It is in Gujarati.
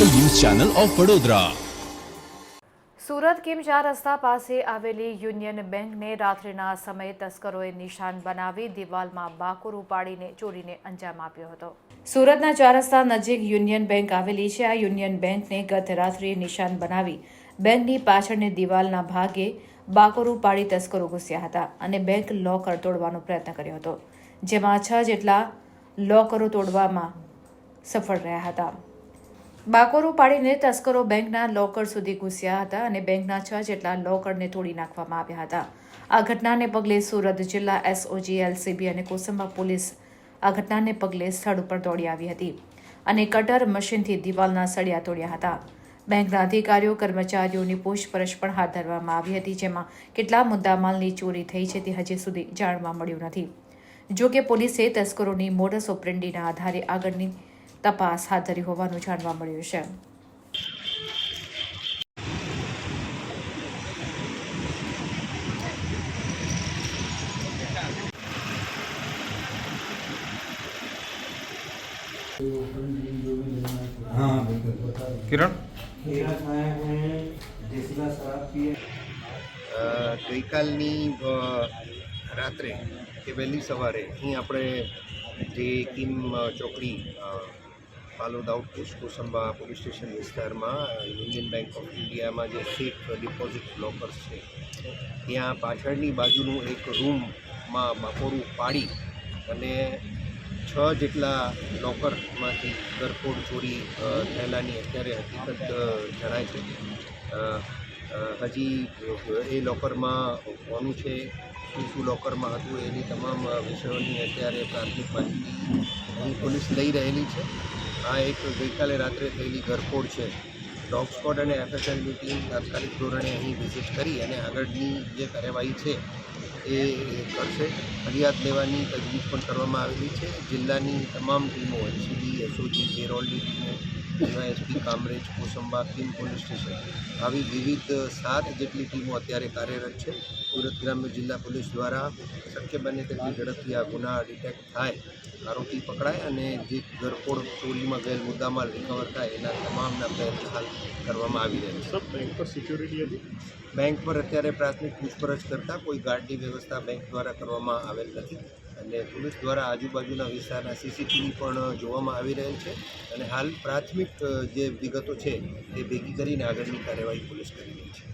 Channel of Vadodara. સુરત કિમચા રસ્તા પાસે આવેલી યુનિયન બેંકને રાત્રિના સમયે તસ્કરોએ નિશાન બનાવી દિવાલમાં બાકુર ઉપાડીને ચોરીને અંજામ આપ્યો હતો. સુરતના ચાર રસ્તા નજીક યુનિયન બેંક આવેલી છે. આ યુનિયન બેંકને ગત રાત્રિએ નિશાન બનાવી બેંકની પાછળની દિવાલના ભાગે બાકુર ઉપાડી તસ્કરો ઘૂસ્યા હતા અને બેંક લોકર તોડવાનો પ્રયત્ન કર્યો હતો, જેમાં છ જેટલા લોકરો તોડવામાં સફળ રહ્યા હતા. બાકોરો પાડીને તસ્કરો બેંકના લોકર સુધી ઘૂસ્યા હતા અને બેંકના છ જેટલા લોકરને તોડી નાખવામાં આવ્યા હતા. આ ઘટનાને પગલે સુરત જિલ્લા એસઓજી એલસીબી અને કોસંબા પોલીસ આ ઘટનાને પગલે સ્થળ ઉપર દોડી આવી હતી અને કટર મશીનથી દિવાલના સળિયા તોડ્યા હતા. બેંકના અધિકારીઓ, કર્મચારીઓની પૂછપરછ પણ હાથ ધરવામાં આવી હતી, જેમાં કેટલા મુદ્દામાલની ચોરી થઈ છે તે હજી સુધી જાણવા મળ્યું નથી. જો કે પોલીસે તસ્કરોની મોડસ ઓપરેન્ડીના આધારે આગળની તપાસ હાથ ધરી હોવાનું જાણવા મળ્યું છે. ગઈકાલની રાત્રે કે વહેલી સવારે અહીં આપણે જે કિમ ચોકડી Palod outpost Kosamba police station વિસ્તારમાં યુનિયન બેંક ઓફ ઇન્ડિયામાં જે સેફ ડિપોઝિટ લોકર્સ છે, ત્યાં પાછળની બાજુનું એક રૂમમાં બપોરું પાડી અને છ જેટલા લોકરમાંથી ગરફોડ ચોરી થયેલાની અત્યારે હકીકત જણાય છે. હજી એ લોકરમાં કોનું છે, શું શું લોકરમાં હતું, એની તમામ વિષયોની અત્યારે પ્રાથમિક માહિતી પોલીસ લઈ રહેલી છે. આ એક ગઈકાલે રાત્રે થયેલી ઘરફોડ છે. ડોગ સ્કોડ અને એફએસએલની ટીમ તાત્કાલિક ધોરણે અહીં વિઝિટ કરી અને આગળની જે કાર્યવાહી છે એ કરશે. ફરિયાદ લેવાની તજવીજ પણ કરવામાં આવેલી છે. જિલ્લાની તમામ ટીમો એલસીબી એસઓજી પેરોલની ટીમો DYSP Kamrej Kosamba Kim police station. આવી વિવિધ સાત જેટલી ટીમો અત્યારે કાર્યરત છે. સુરત ગ્રામ્ય જિલ્લા પોલીસ દ્વારા શક્ય બને તેટલી ઝડપથી આ ગુના ડિટેક્ટ થાય આરોપી પકડાય અને જે ઘરફોડ ચોરીમાં ગયેલ મુદ્દામાલ રિકવર થાય એના તમામના પ્રયત્ન હાલ કરવામાં આવી રહ્યા છે. બેંક પર સિક્યોરિટી હતી? બેંક પર અત્યારે પ્રાથમિક પૂછપરછ કરતાં કોઈ ગાર્ડની વ્યવસ્થા બેંક દ્વારા કરવામાં આવેલ નથી. અને પોલીસ દ્વારા આજુબાજુના વિસ્તારના સીસીટીવી પણ જોવામાં આવી રહેલ છે અને હાલ પ્રાથમિક જે વિગતો છે એ ભેગી કરીને આગળની કાર્યવાહી પોલીસ કરી રહી છે.